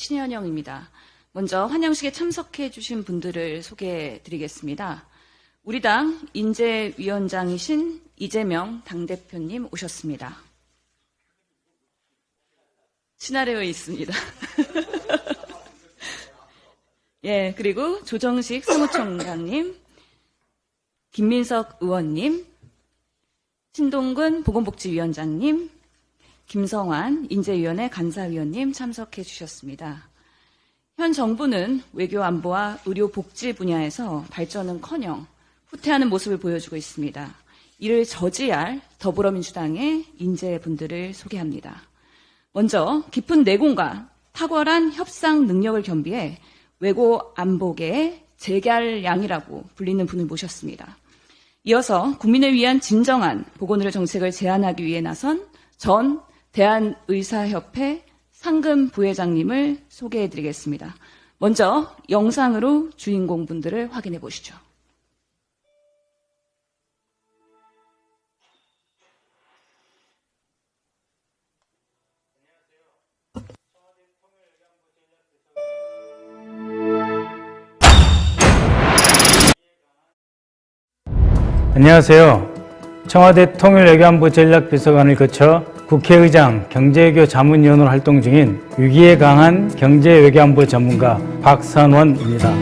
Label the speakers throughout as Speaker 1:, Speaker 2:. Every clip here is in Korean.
Speaker 1: 신현영입니다. 먼저 환영식에 참석해 주신 분들을 소개해 드리겠습니다. 우리 당 인재위원장이신 이재명 당대표님 오셨습니다. 시나리오에 있습니다. 예, 그리고 조정식 사무총장님, 김민석 의원님, 신동근 보건복지위원장님, 김성환 인재위원회 간사위원님 참석해 주셨습니다. 현 정부는 외교 안보와 의료 복지 분야에서 발전은 커녕 후퇴하는 모습을 보여주고 있습니다. 이를 저지할 더불어민주당의 인재분들을 소개합니다. 먼저 깊은 내공과 탁월한 협상 능력을 겸비해 외고 안보계의 재결양이라고 불리는 분을 모셨습니다. 이어서 국민을 위한 진정한 보건의료 정책을 제안하기 위해 나선 전 대한의사협회 상금 부회장님을 소개해 드리겠습니다. 먼저 영상으로 주인공분들을 확인해 보시죠.
Speaker 2: 안녕하세요. 청와대 통일외교안보 전략비서관을 거쳐 국회의장 경제외교 자문위원으로 활동 중인 위기에 강한 경제외교안보 전문가 박선원입니다.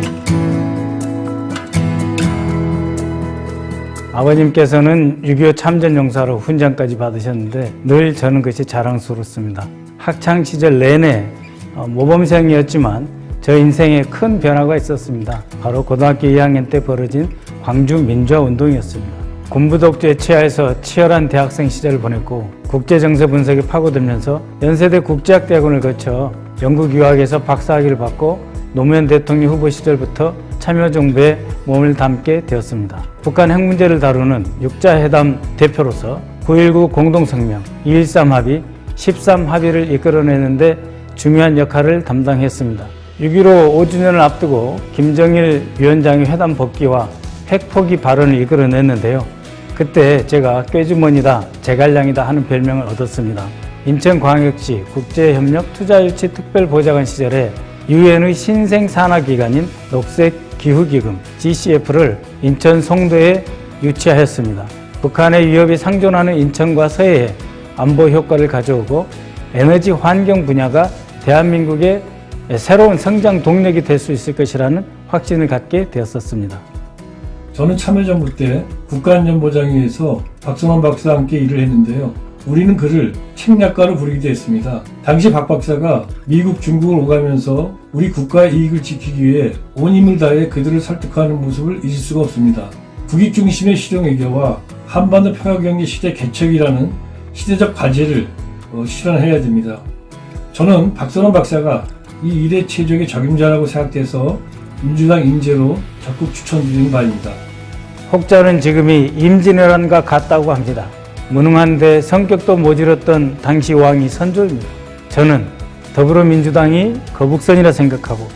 Speaker 2: 아버님께서는 6.25 참전용사로 훈장까지 받으셨는데 늘 저는 그것이 자랑스럽습니다. 학창 시절 내내 어, 모범생이었지만 저 인생에 큰 변화가 있었습니다. 바로 고등학교 2학년 때 벌어진 광주 민주화 운동이었습니다. 군부 독재에 취하해서 치열한 대학생 시절을 보냈고 국제 정세 분석에 파고들면서 연세대 국제학대학원을 거쳐 영국 유학에서 박사학위를 받고 노무현 대통령 후보 시절부터 참여정부에 몸을 담게 되었습니다. 북한 핵 문제를 다루는 육자회담 대표로서 9.19 공동성명, 2.13 합의, 13 합의를 이끌어내는데 중요한 역할을 담당했습니다. 6.15 5주년을 앞두고 김정일 위원장의 회담 복귀와 핵 포기 발언을 이끌어냈는데요. 그때 제가 꾀주머니다, 제갈량이다 하는 별명을 얻었습니다. 인천광역시 국제협력 투자유치 특별보좌관 시절에 유엔의 신생산하기관인 녹색기후기금 GCF를 인천 송도에 유치하였습니다. 북한의 위협이 상존하는 인천과 서해에 안보 효과를 가져오고 에너지 환경 분야가 대한민국의 새로운 성장 동력이 될 수 있을 것이라는 확신을 갖게 되었었습니다.
Speaker 3: 저는 참여정부 때 국가안전보장위에서 박성환 박사와 함께 일을 했는데요. 우리는 그를 책략가로 부르기도 했습니다. 당시 박 박사가 미국, 중국을 오가면서 우리 국가의 이익을 지키기 위해 온 힘을 다해 그들을 설득하는 모습을 잊을 수가 없습니다. 국익 중심의 실용 외교와 한반도 평화경제 시대 개척이라는 시대적 과제를 어, 실현해야 됩니다. 저는 박선원 박사가 이 일의 최적의 적임자라고 생각돼서 민주당 인재로 적극 추천드리는 바입니다.
Speaker 2: 혹자는 지금이 임진왜란과 같다고 합니다. 무능한데 성격도 모질었던 당시 왕이 선조입니다. 저는 더불어민주당이 거북선이라 생각하고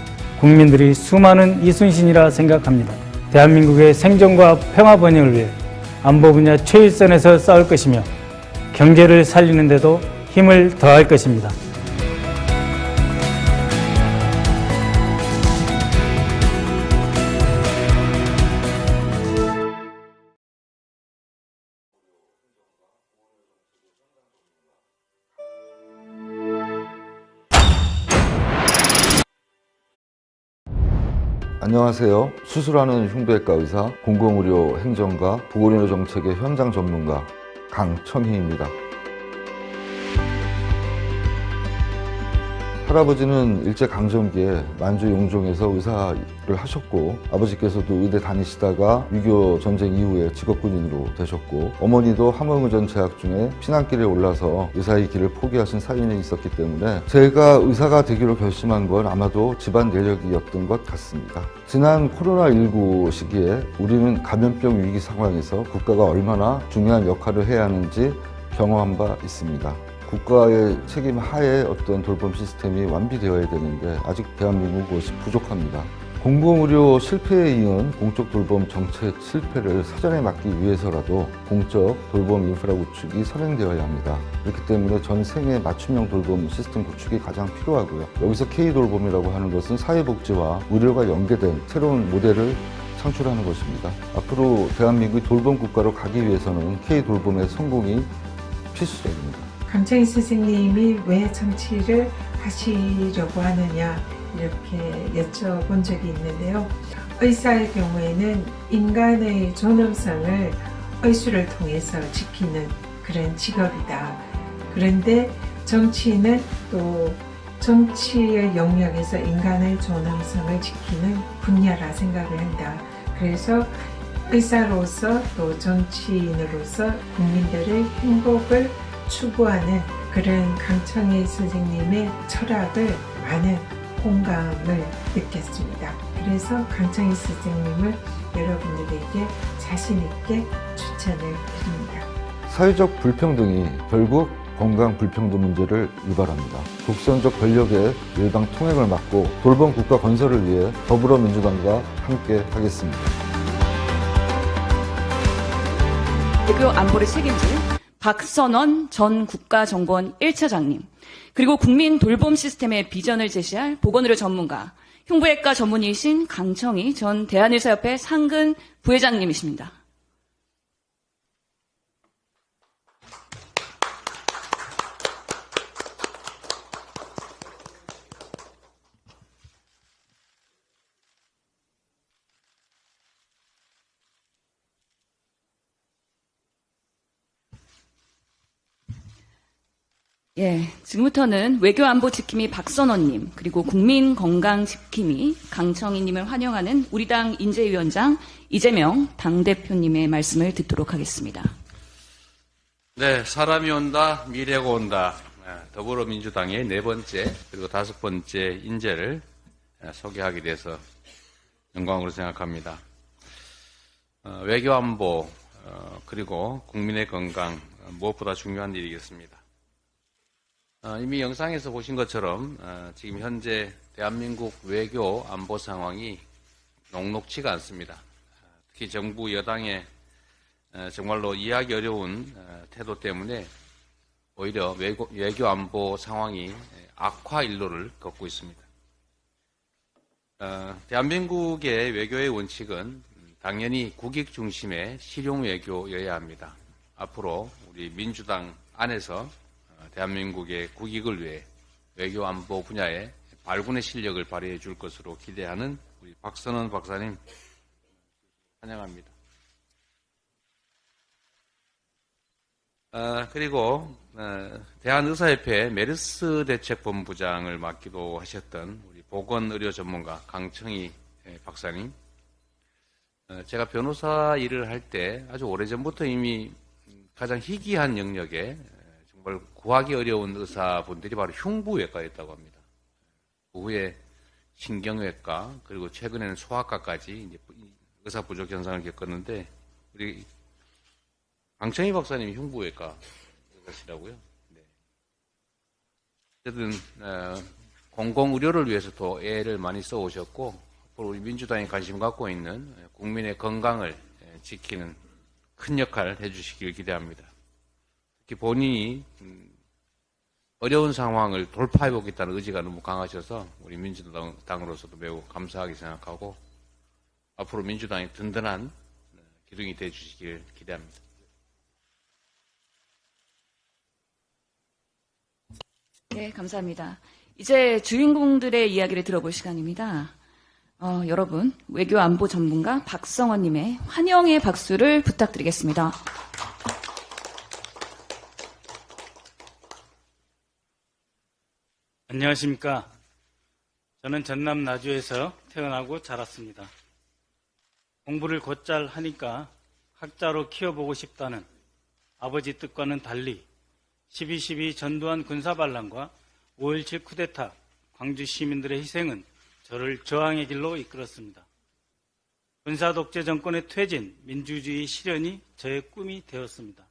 Speaker 2: 국민들이 수많은 이순신이라 생각합니다. 대한민국의 생존과 평화 번영을 위해 안보 분야 최일선에서 싸울 것이며 경제를 살리는데도 힘을 더할 것입니다.
Speaker 4: 안녕하세요. 수술하는 흉부외과 의사, 공공의료 행정가, 보건의료 정책의 현장 전문가 강청희입니다. 할아버지는 일제강점기에 만주 용종에서 의사를 하셨고 아버지께서도 의대 다니시다가 6.25 전쟁 이후에 직업군인으로 되셨고 어머니도 함흥의전 재학 중에 피난길에 올라서 의사의 길을 포기하신 사연이 있었기 때문에 제가 의사가 되기로 결심한 건 아마도 집안 내력이었던 것 같습니다. 지난 코로나19 시기에 우리는 감염병 위기 상황에서 국가가 얼마나 중요한 역할을 해야 하는지 경험한 바 있습니다. 국가의 책임 하에 어떤 돌봄 시스템이 완비되어야 되는데 아직 대한민국 그것이 부족합니다. 공공의료 실패에 이은 공적 돌봄 정책 실패를 사전에 막기 위해서라도 공적 돌봄 인프라 구축이 선행되어야 합니다. 그렇기 때문에 전 생애 맞춤형 돌봄 시스템 구축이 가장 필요하고요. 여기서 K돌봄이라고 하는 것은 사회복지와 의료가 연계된 새로운 모델을 창출하는 것입니다. 앞으로 대한민국이 돌봄 국가로 가기 위해서는 K돌봄의 성공이 필수적입니다.
Speaker 5: 강창희 선생님이 왜 정치를 하시려고 하느냐 이렇게 여쭤본 적이 있는데요. 의사의 경우에는 인간의 존엄성을 의술을 통해서 지키는 그런 직업이다. 그런데 정치는 또 정치의 영역에서 인간의 존엄성을 지키는 분야라 생각을 한다. 그래서 의사로서 또 정치인으로서 국민들의 행복을 추구하는 그런 강청희 선생님의 철학을 많은 공감을 느꼈습니다. 그래서 강청희 선생님을 여러분들에게 자신있게 추천을 드립니다.
Speaker 4: 사회적 불평등이 결국 건강 불평등 문제를 유발합니다. 독선적 권력의 일방 통행을 막고 돌봄 국가 건설을 위해 더불어민주당과 함께 하겠습니다.
Speaker 1: 외교 안보를 책임질 박선원 전 국가정보원 1차장님, 그리고 국민 돌봄 시스템의 비전을 제시할 보건의료 전문가, 흉부외과 전문의이신 강청희 전 대한의사협회 상근 부회장님이십니다. 예, 지금부터는 외교안보 지킴이 박선원님, 그리고 국민 건강 지킴이 강청희님을 환영하는 우리 당 인재위원장 이재명 당 대표님의 말씀을 듣도록 하겠습니다.
Speaker 6: 네, 사람이 온다, 미래가 온다. 네, 더불어민주당의 네 번째 그리고 다섯 번째 인재를 네, 소개하게 돼서 영광으로 생각합니다. 어, 외교안보 어, 그리고 국민의 건강 어, 무엇보다 중요한 일이겠습니다. 어, 이미 영상에서 보신 것처럼 어, 지금 현재 대한민국 외교 안보 상황이 녹록치가 않습니다. 어, 특히 정부 여당의 어, 정말로 이해하기 어려운 어, 태도 때문에 오히려 외교, 외교 안보 상황이 악화 일로를 걷고 있습니다. 어, 대한민국의 외교의 원칙은 당연히 국익 중심의 실용 외교여야 합니다. 앞으로 우리 민주당 안에서 어, 대한민국의 국익을 위해 외교 안보 분야에 발군의 실력을 발휘해 줄 것으로 기대하는 우리 박선원 박사님 환영합니다. 어, 그리고 어, 대한의사협회 메르스 대책본부장을 맡기도 하셨던 우리 보건의료 전문가 강청희 예, 박사님. 어, 제가 변호사 일을 할 때 아주 오래 전부터 이미 가장 희귀한 영역에 에, 정말 구하기 어려운 의사분들이 바로 흉부외과였다고 합니다. 그 후에 신경외과 그리고 최근에는 소아과까지 의사 부족 현상을 겪었는데 우리 강청희 박사님이 흉부외과 의사시라고요. 네. 어쨌든 어, 공공의료를 위해서도 애를 많이 써오셨고 앞으로 우리 민주당이 관심 갖고 있는 국민의 건강을 에, 지키는 큰 역할 해주시길 기대합니다. 특히 본인이 음, 어려운 상황을 돌파해 보겠다는 의지가 너무 강하셔서 우리 민주당으로서도 매우 감사하게 생각하고 앞으로 민주당이 든든한 어, 기둥이 되어 주시길 기대합니다.
Speaker 1: 네, 감사합니다. 이제 주인공들의 이야기를 들어볼 시간입니다. 어, 여러분, 외교 안보 전문가 박성원님의 환영의 박수를 부탁드리겠습니다.
Speaker 2: 안녕하십니까. 저는 전남 나주에서 태어나고 자랐습니다. 공부를 곧잘 하니까 학자로 키워보고 싶다는 아버지 뜻과는 달리 12.12 전두환 군사반란과 5.17 쿠데타, 광주 시민들의 희생은 저를 저항의 길로 이끌었습니다. 군사독재 정권의 퇴진, 민주주의 실현이 저의 꿈이 되었습니다.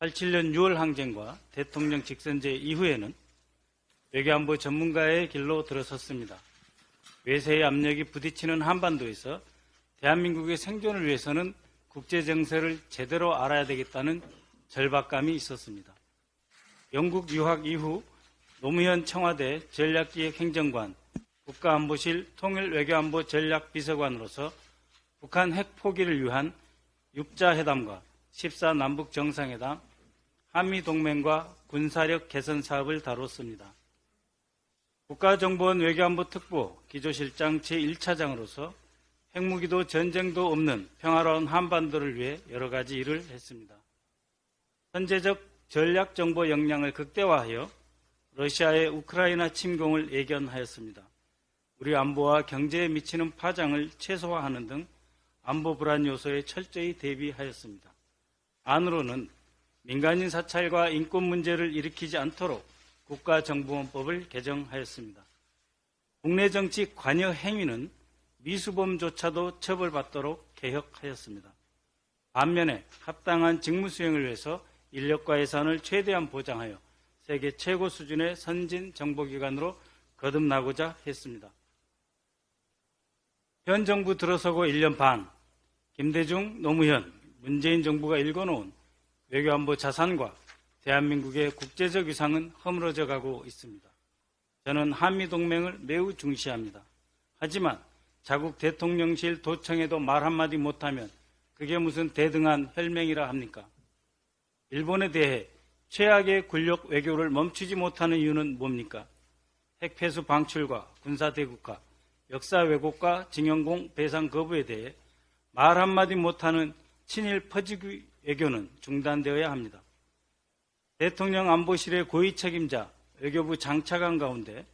Speaker 2: 87년 6월 항쟁과 대통령 직선제 이후에는 외교안보 전문가의 길로 들어섰습니다. 외세의 압력이 부딪히는 한반도에서 대한민국의 생존을 위해서는 국제 정세를 제대로 알아야 되겠다는 절박감이 있었습니다. 영국 유학 이후 노무현 청와대 전략기획 행정관, 국가안보실 통일외교안보 전략비서관으로서 북한 핵 포기를 위한 육자회담과 14 남북 정상회담, 한미동맹과 군사력 개선 사업을 다뤘습니다. 국가정보원 외교안보 특보 기조실장 제1차장으로서 핵무기도 전쟁도 없는 평화로운 한반도를 위해 여러 가지 일을 했습니다. 현재적 전략 정보 역량을 극대화하여 러시아의 우크라이나 침공을 예견하였습니다. 우리 안보와 경제에 미치는 파장을 최소화하는 등 안보 불안 요소에 철저히 대비하였습니다. 안으로는 민간인 사찰과 인권 문제를 일으키지 않도록 국가정보원법을 개정하였습니다. 국내 정치 관여 행위는 미수범조차도 처벌받도록 개혁하였습니다. 반면에 합당한 직무 수행을 위해서 인력과 예산을 최대한 보장하여 세계 최고 수준의 선진 정보기관으로 거듭나고자 했습니다. 현 정부 들어서고 1년 반, 김대중, 노무현, 문재인 정부가 일궈놓은 외교안보 자산과 대한민국의 국제적 위상은 허물어져 가고 있습니다. 저는 한미동맹을 매우 중시합니다. 하지만 자국 대통령실 도청에도 말 한마디 못하면 그게 무슨 대등한 혈맹이라 합니까? 일본에 대해 최악의 군력 외교를 멈추지 못하는 이유는 뭡니까? 핵폐수 방출과 군사대국화, 역사 왜곡과 징용공 배상 거부에 대해 말 한마디 못하는 친일 퍼지기 외교는 중단되어야 합니다. 대통령 안보실의 고위 책임자 외교부 장차관 가운데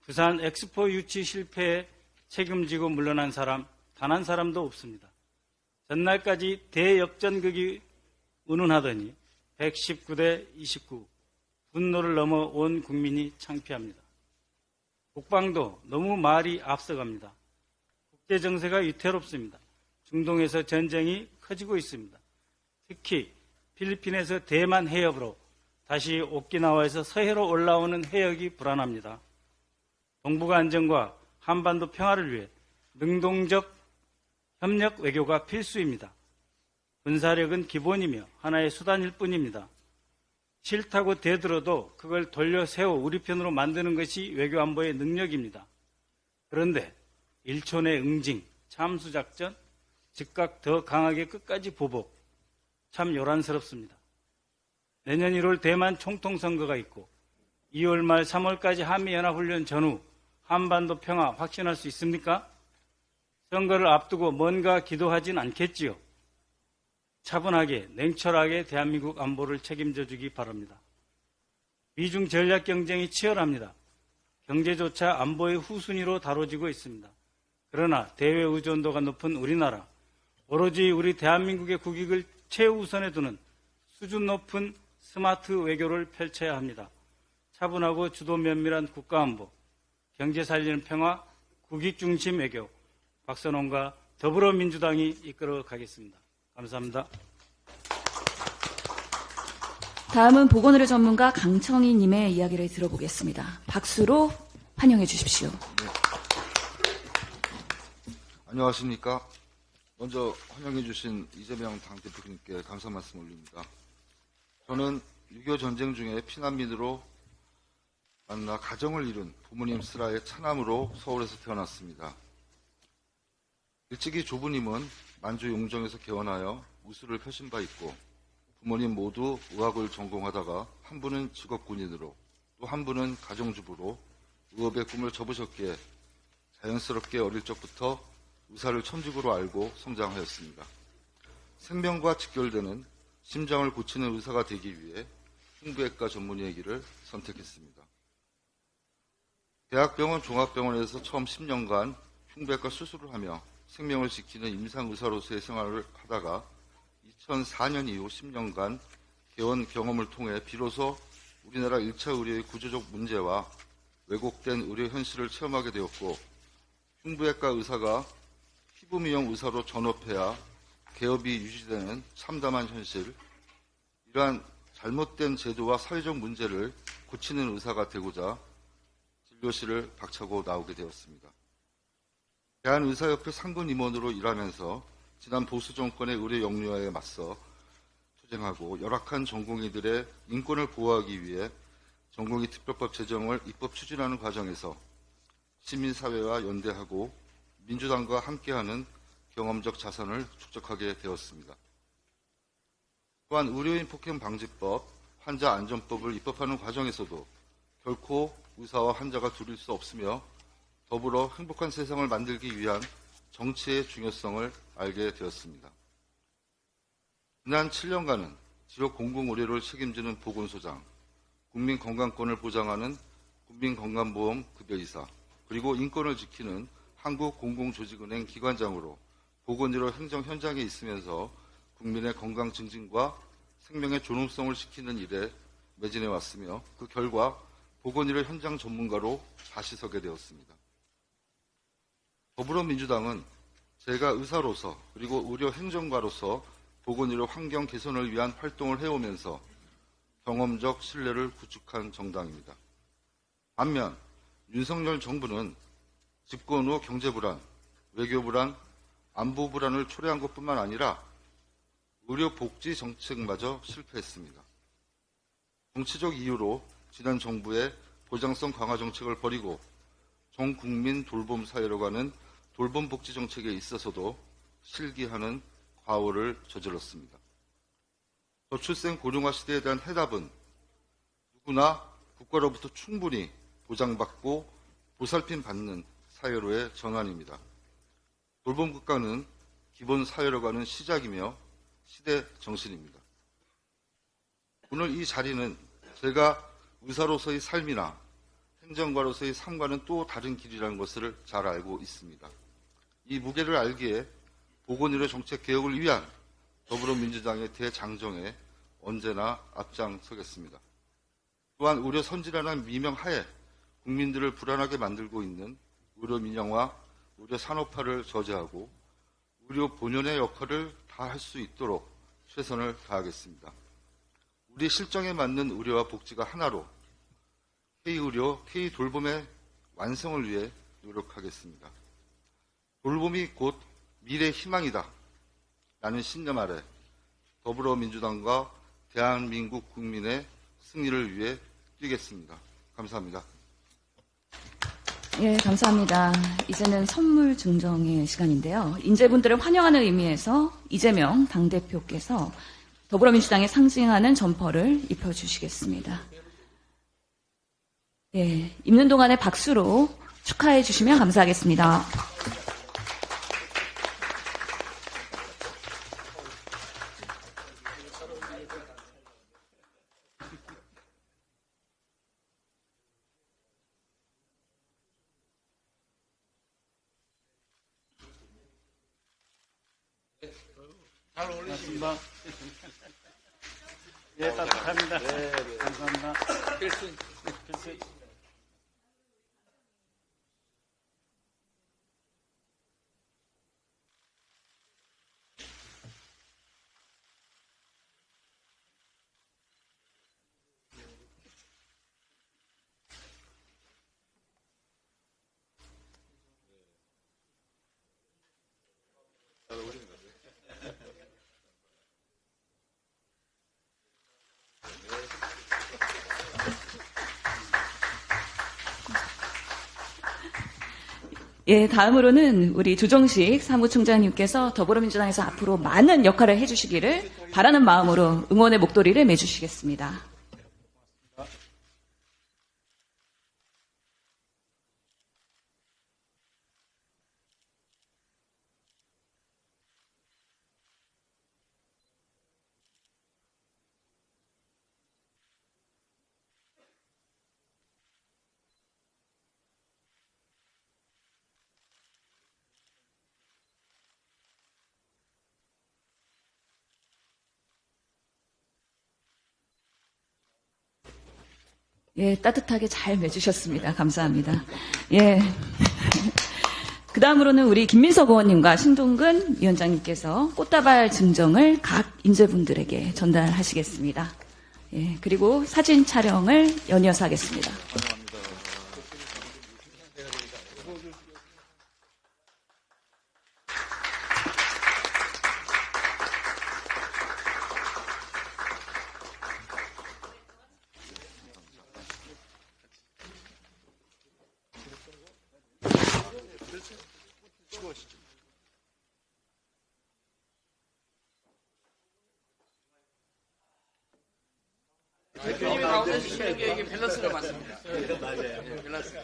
Speaker 2: 부산 엑스포 유치 실패에 책임지고 물러난 사람 단 한 사람도 없습니다. 전날까지 대역전극이 운운하더니 119대 29 분노를 넘어 온 국민이 창피합니다. 국방도 너무 말이 앞서갑니다. 국제 정세가 위태롭습니다. 중동에서 전쟁이 커지고 있습니다. 특히 필리핀에서 대만 해협으로 다시 오키나와에서 서해로 올라오는 해역이 불안합니다. 동북아 안정과 한반도 평화를 위해 능동적 협력 외교가 필수입니다. 군사력은 기본이며 하나의 수단일 뿐입니다. 싫다고 대들어도 그걸 돌려 세워 우리 편으로 만드는 것이 외교 안보의 능력입니다. 그런데 일촌의 응징, 참수작전, 즉각 더 강하게 끝까지 보복, 참 요란스럽습니다. 내년 1월 대만 총통 선거가 있고 2월 말 3월까지 한미연합훈련 전후 한반도 평화 확신할 수 있습니까? 선거를 앞두고 뭔가 기도하진 않겠지요. 차분하게 냉철하게 대한민국 안보를 책임져 주기 바랍니다. 미중 전략 경쟁이 치열합니다. 경제조차 안보의 후순위로 다뤄지고 있습니다. 그러나 대외 의존도가 높은 우리나라, 오로지 우리 대한민국의 국익을 최우선에 두는 수준 높은 스마트 외교를 펼쳐야 합니다. 차분하고 주도 면밀한 국가안보, 경제 살리는 평화, 국익 중심 외교, 박선홍과 더불어민주당이 이끌어 가겠습니다. 감사합니다.
Speaker 1: 다음은 보건의료 전문가 강청희님의 이야기를 들어보겠습니다. 박수로 환영해 주십시오.
Speaker 4: 안녕하십니까. 먼저 환영해 주신 이재명 당대표님께 감사 말씀 올립니다. 저는 6.25 전쟁 중에 피난민으로 만나 가정을 이룬 부모님 슬하의 차남으로 서울에서 태어났습니다. 일찍이 조부님은 만주 용정에서 개원하여 우수를 펴신 바 있고 부모님 모두 의학을 전공하다가 한 분은 직업군인으로 또 한 분은 가정주부로 의업의 꿈을 접으셨기에 자연스럽게 어릴 적부터 의사를 천직으로 알고 성장하였습니다. 생명과 직결되는 심장을 고치는 의사가 되기 위해 흉부외과 전문의의 길을 선택했습니다. 대학병원 종합병원에서 처음 10년간 흉부외과 수술을 하며 생명을 지키는 임상의사로서의 생활을 하다가 2004년 이후 10년간 개원 경험을 통해 비로소 우리나라 1차 의료의 구조적 문제와 왜곡된 의료 현실을 체험하게 되었고 흉부외과 의사가 피부미용 의사로 전업해야 개업이 유지되는 참담한 현실, 이러한 잘못된 제도와 사회적 문제를 고치는 의사가 되고자 진료실을 박차고 나오게 되었습니다. 대한의사협회 상근 임원으로 일하면서 지난 보수 정권의 의료 역류화에 맞서 투쟁하고 열악한 전공의들의 인권을 보호하기 위해 전공의 특별법 제정을 입법 추진하는 과정에서 시민사회와 연대하고 민주당과 함께하는 경험적 자산을 축적하게 되었습니다. 또한 의료인 폭행 방지법, 환자 안전법을 입법하는 과정에서도 결코 의사와 환자가 둘일 수 없으며 더불어 행복한 세상을 만들기 위한 정치의 중요성을 알게 되었습니다. 지난 7년간은 지역 공공의료를 책임지는 보건소장, 국민건강권을 보장하는 국민건강보험 급여이사, 그리고 인권을 지키는 한국공공조직은행 기관장으로 보건의료 행정 현장에 있으면서 국민의 건강 증진과 생명의 존엄성을 지키는 일에 매진해 왔으며 그 결과 보건의료 현장 전문가로 다시 서게 되었습니다. 더불어민주당은 제가 의사로서 그리고 의료 행정가로서 보건의료 환경 개선을 위한 활동을 해오면서 경험적 신뢰를 구축한 정당입니다. 반면 윤석열 정부는 집권 후 경제 불안, 외교 불안, 안보 불안을 초래한 것뿐만 아니라 의료 복지 정책마저 실패했습니다. 정치적 이유로 지난 정부의 보장성 강화 정책을 버리고 전 국민 돌봄 사회로 가는 돌봄 복지 정책에 있어서도 실기하는 과오를 저질렀습니다. 저출생 고령화 시대에 대한 해답은 누구나 국가로부터 충분히 보장받고 보살핌 받는 사회로의 전환입니다. 돌봄 국가는 기본 사회로 가는 시작이며 시대 정신입니다. 오늘 이 자리는 제가 의사로서의 삶이나 행정가로서의 삶과는 또 다른 길이라는 것을 잘 알고 있습니다. 이 무게를 알기에 보건의료 정책 개혁을 위한 더불어민주당의 대장정에 언제나 앞장서겠습니다. 또한 의료 선진화라는 미명 하에 국민들을 불안하게 만들고 있는 의료 민영화, 의료 산업화를 저지하고 의료 본연의 역할을 다 할 수 있도록 최선을 다하겠습니다. 우리 실정에 맞는 의료와 복지가 하나로 K의료, K돌봄의 완성을 위해 노력하겠습니다. 돌봄이 곧 미래 희망이다. 라는 신념 아래 더불어민주당과 대한민국 국민의 승리를 위해 뛰겠습니다. 감사합니다.
Speaker 1: 예, 감사합니다. 이제는 선물 증정의 시간인데요. 인재분들을 환영하는 의미에서 이재명 당대표께서 더불어민주당에 상징하는 점퍼를 입혀주시겠습니다. 예, 입는 동안에 박수로 축하해 주시면 감사하겠습니다.
Speaker 2: 예,
Speaker 1: 다음으로는 우리 조정식 사무총장님께서 더불어민주당에서 앞으로 많은 역할을 해주시기를 바라는 마음으로 응원의 목도리를 매주시겠습니다. 예, 따뜻하게 잘 매주셨습니다. 감사합니다. 예. 그 다음으로는 우리 김민석 의원님과 신동근 위원장님께서 꽃다발 증정을 각 인재분들에게 전달하시겠습니다. 예, 그리고 사진 촬영을 연이어서 하겠습니다.
Speaker 6: 대표님이 가운데 주시는 게 이게 밸런스가 맞습니다. 맞아요. 예, 밸런스.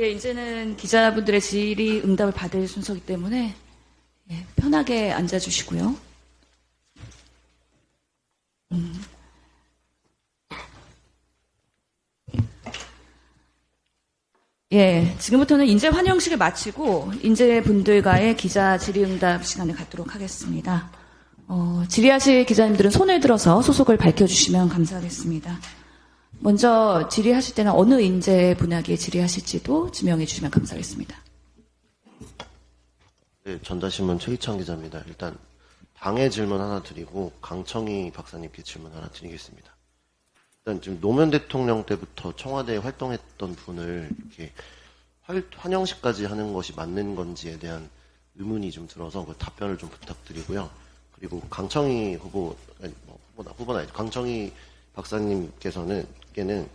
Speaker 1: 예, 이제는 기자분들의 질의 응답을 받을 순서이기 때문에 예, 편하게 앉아주시고요. 음. 예, 지금부터는 인재 환영식을 마치고 인재분들과의 기자 질의응답 시간을 갖도록 하겠습니다. 어, 질의하실 기자님들은 손을 들어서 소속을 밝혀주시면 감사하겠습니다. 먼저 질의하실 때는 어느 인재 분야에 질의하실지도 지명해 주시면 감사하겠습니다.
Speaker 7: 네, 전자신문 최희창 기자입니다. 일단 당의 질문 하나 드리고 강청희 박사님께 질문 하나 드리겠습니다. 일단 지금 노무현 대통령 때부터 청와대에 활동했던 분을 이렇게 활- 환영식까지 하는 것이 맞는 건지에 대한 의문이 좀 들어서 그 답변을 좀 부탁드리고요. 그리고 강청희 후보, 아니, 뭐 후보나 후보나. 강청희 박사님께서는 께는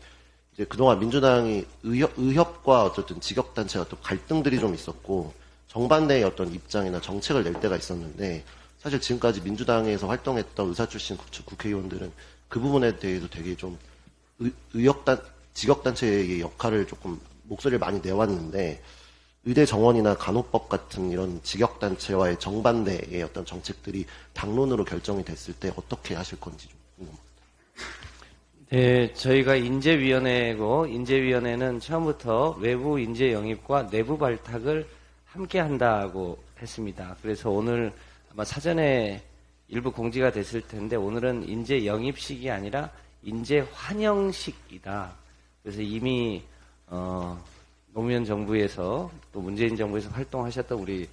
Speaker 7: 이제 그동안 민주당이 의협, 의협과 어쨌든 직역단체가 또 갈등들이 좀 있었고 정반대의 어떤 입장이나 정책을 낼 때가 있었는데 사실 지금까지 민주당에서 활동했던 의사 출신 국- 국회의원들은 그 부분에 대해서 되게 좀 의, 의협단, 직역단체의 역할을 조금 목소리를 많이 내왔는데 의대 정원이나 간호법 같은 이런 직역단체와의 정반대의 어떤 정책들이 당론으로 결정이 됐을 때 어떻게 하실 건지 좀 궁금합니다.
Speaker 8: 네, 저희가 인재위원회고 인재위원회는 처음부터 외부 인재 영입과 내부 발탁을 함께 한다고 했습니다. 그래서 오늘 아마 사전에 일부 공지가 됐을 텐데 오늘은 인재 영입식이 아니라 인재 환영식이다. 그래서 이미 어, 노무현 정부에서 또 문재인 정부에서 활동하셨던 우리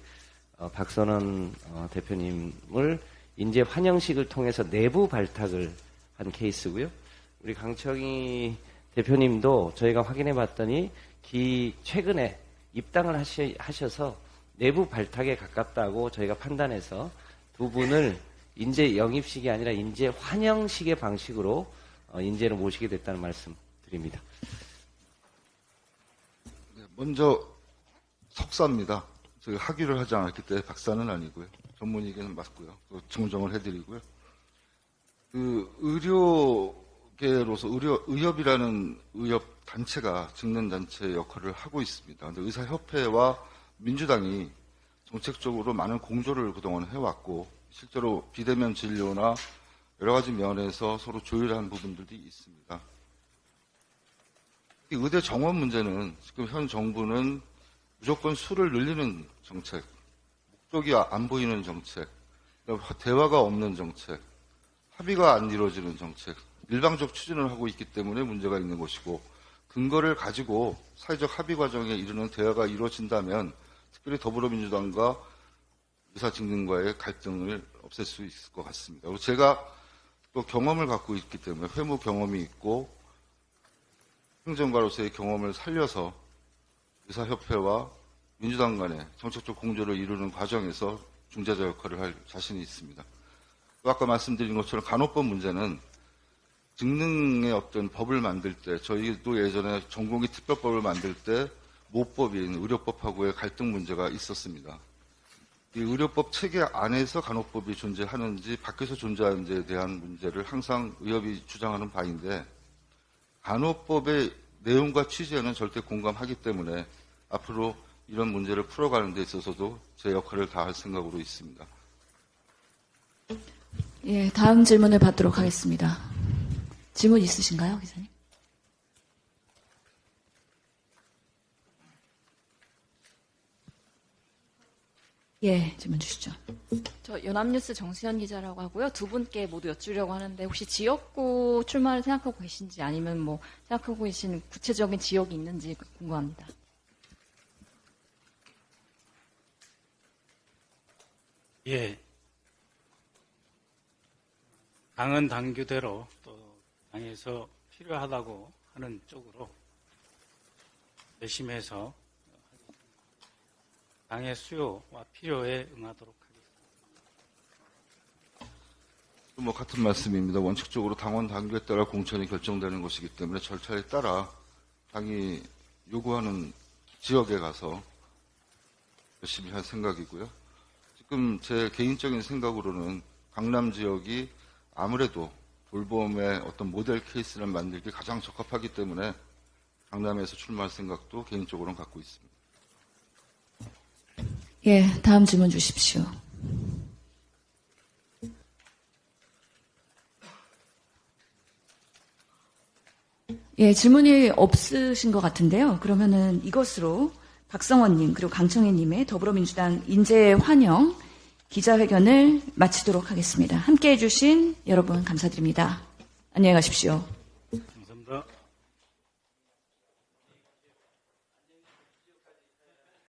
Speaker 8: 어, 박선원 어, 대표님을 인재 환영식을 통해서 내부 발탁을 한 케이스고요. 우리 강청희 대표님도 저희가 확인해 봤더니 기 최근에 입당을 하시, 하셔서 내부 발탁에 가깝다고 저희가 판단해서 두 분을 인재 영입식이 아니라 인재 환영식의 방식으로 어, 인재를 모시게 됐다는 말씀 드립니다.
Speaker 4: 네, 먼저 석사입니다. 저희 학위를 하지 않았기 때문에 박사는 아니고요. 전문의견은 맞고요. 또 정정을 해드리고요. 그 의료 계로서 의료 의협이라는 의협 단체가 직능 단체 역할을 하고 있습니다. 근데 의사협회와 민주당이 정책적으로 많은 공조를 그동안 해왔고 실제로 비대면 진료나 여러 가지 면에서 서로 조율한 부분들이 있습니다. 이 의대 정원 문제는 지금 현 정부는 무조건 수를 늘리는 정책, 목적이 안 보이는 정책, 대화가 없는 정책, 합의가 안 이루어지는 정책, 일방적 추진을 하고 있기 때문에 문제가 있는 것이고 근거를 가지고 사회적 합의 과정에 이르는 대화가 이루어진다면 특별히 더불어민주당과 의사직능과의 갈등을 없앨 수 있을 것 같습니다. 그리고 제가 또 경험을 갖고 있기 때문에 회무 경험이 있고 행정가로서의 경험을 살려서 의사협회와 민주당 간의 정책적 공조를 이루는 과정에서 중재자 역할을 할 자신이 있습니다. 또 아까 말씀드린 것처럼 간호법 문제는 직능의 어떤 법을 만들 때 저희도 예전에 전공의 특별법을 만들 때 모법인 의료법하고의 갈등 문제가 있었습니다. 이 의료법 체계 안에서 간호법이 존재하는지 밖에서 존재하는지에 대한 문제를 항상 의협이 주장하는 바인데 간호법의 내용과 취지에는 절대 공감하기 때문에 앞으로 이런 문제를 풀어가는 데 있어서도 제 역할을 다할 생각으로 있습니다.
Speaker 1: 예, 다음 질문을 받도록 하겠습니다. 질문 있으신가요, 기자님? 예, 질문 주시죠.
Speaker 9: 저 연합뉴스 정수현 기자라고 하고요. 두 분께 모두 여쭈려고 하는데 혹시 지역구 출마를 생각하고 계신지 아니면 뭐 생각하고 계신 구체적인 지역이 있는지 궁금합니다.
Speaker 2: 예. 당은 당규대로 또 당에서 필요하다고 하는 쪽으로 열심히 해서 당의 수요와 필요에 응하도록 하겠습니다.
Speaker 4: 뭐 같은 말씀입니다. 원칙적으로 당원 당규에 따라 공천이 결정되는 것이기 때문에 절차에 따라 당이 요구하는 지역에 가서 열심히 할 생각이고요. 지금 제 개인적인 생각으로는 강남 지역이 아무래도 돌봄의 어떤 모델 케이스를 만들기 가장 적합하기 때문에 강남에서 출마할 생각도 개인적으로는 갖고 있습니다.
Speaker 1: 예, 다음 질문 주십시오. 예, 질문이 없으신 것 같은데요. 그러면은 이것으로 박성원님 그리고 강청혜님의 더불어민주당 인재 환영 기자회견을 마치도록 하겠습니다. 함께 해주신 여러분 감사드립니다. 안녕히 가십시오.